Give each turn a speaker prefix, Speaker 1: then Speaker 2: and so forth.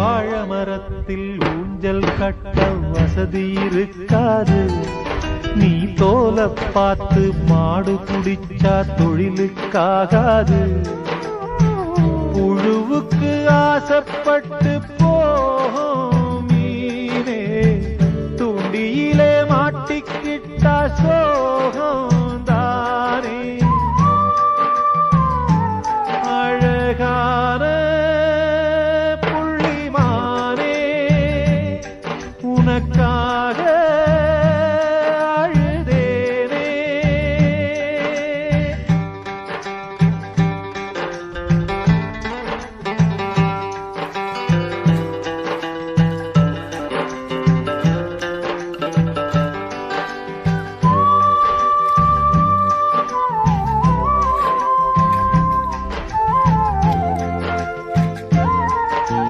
Speaker 1: வாழ மரத்தில் ஊஞ்சல் கட்ட வசதி இருக்காது. நீ தோல பார்த்து மாடு குடிச்சா தொழிலுக்காகாது. புழுவுக்கு ஆசைப்பட்டு போகும் மீனே. மாட்டிக்கிட்டா சோ கா